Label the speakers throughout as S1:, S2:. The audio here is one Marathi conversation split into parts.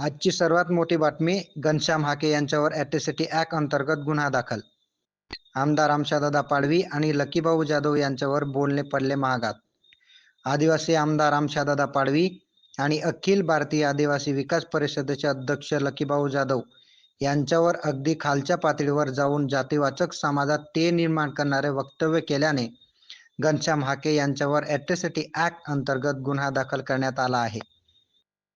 S1: आजची सर्वात मोठी बातमी घनश्याम हाके यांच्यावर अॅट्रॉसिटी ॲक्ट अंतर्गत गुन्हा दाखल. आमदार रामशादादा पाडवी आणि लकीभाऊ जाधव यांच्यावर बोलणे पडले महागात. आदिवासी आमदार रामशादादा पाडवी आणि अखिल भारतीय आदिवासी विकास परिषदेचे अध्यक्ष लकीभाऊ जाधव यांच्यावर अगदी खालच्या पातळीवर जाऊन जातीवाचक समाजात ते निर्माण करणारे वक्तव्य केल्याने घनश्याम हाके यांच्यावर अॅट्रॉसिटी ॲक्ट अंतर्गत गुन्हा दाखल करण्यात आला आहे.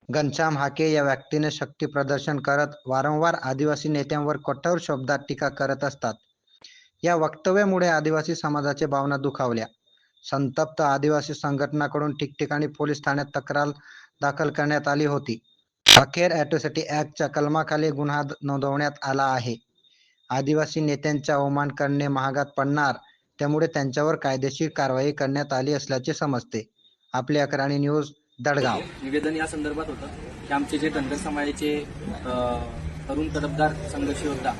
S1: घनश्याम हाके या व्यक्तीने शक्ती प्रदर्शन करत वारंवार आदिवासी नेत्यांवर कठोर शब्दात टीका करत असतात. या वक्तव्यामुळे आदिवासी समाजाच्या भावना दुखावल्या. संतप्त आदिवासी संघटनाकडून ठिकठिकाणी पोलीस ठाण्यात तक्रार दाखल करण्यात आली होती. अखेर अॅट्रॉसिटी ऍक्टच्या कलमाखाली गुन्हा नोंदवण्यात आला आहे. आदिवासी नेत्यांचा अवमान करणे महागात पडणार त्यामुळे त्यांच्यावर कायदेशीर कारवाई करण्यात आली असल्याचे समजते. आपले अकराणी न्यूज दडगाव.
S2: निवेदन या संदर्भात होतं की आमचे जे धनगर समाजाचे तरुण तडफदार संघर्ष योद्धा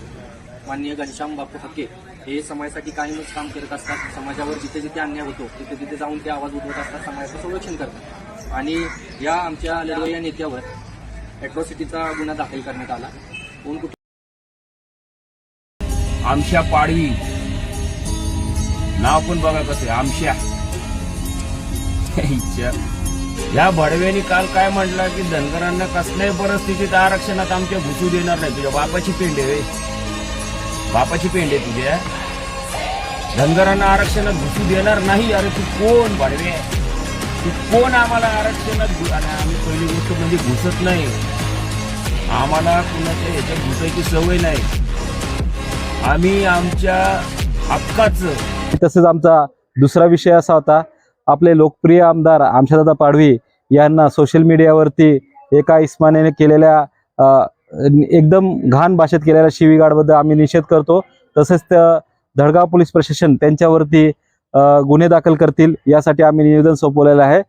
S2: माननीय घनश्याम बापू हक्के हे समाजासाठी कायमच काम करत असतात. समाजावर जिथे जिथे अन्याय होतो तिथे तिथे जाऊन ते आवाज उठवत असतात समाजाचं संरक्षण करतात. आणि या आमच्या लढवई या नेत्यावर अॅट्रॉसिटीचा गुन्हा दाखल करण्यात आला. कोण कुठे
S3: आमशा पाडवी. नाव पण बघा कसं इच्छा. या भडव्यानी काल काय म्हटलं की धनगरांना कसल्याही परिस्थितीत आरक्षणात आमच्या घुसू देणार नाही. तुझ्या बापाची पेंड आहे बापाची पेंड आहे तुझ्या धनगरांना आरक्षणात घुसू देणार नाही. अरे तू कोण भडवे तू कोण आम्हाला आरक्षणात आम्ही पहिली गोष्ट म्हणजे घुसत नाही. आम्हाला कुणाच्या ह्याच्यात घुसायची सवय नाही. आम्ही आमच्या हक्काचं
S4: तसंच आमचा दुसरा विषय असा होता आपले लोकप्रिय आमदार आमशादादा पाडवी यांना सोशल मीडियावरती एका इस्मानेने केलेल्या एकदम घाण भाषेत केलेल्या शिवीगाडबद्दल आम्ही निषेध करतो. तसेच त्या धडगाव पोलीस प्रशासन त्यांच्यावरती गुन्हे दाखल करतील यासाठी आम्ही निवेदन सोपवलेलं आहे.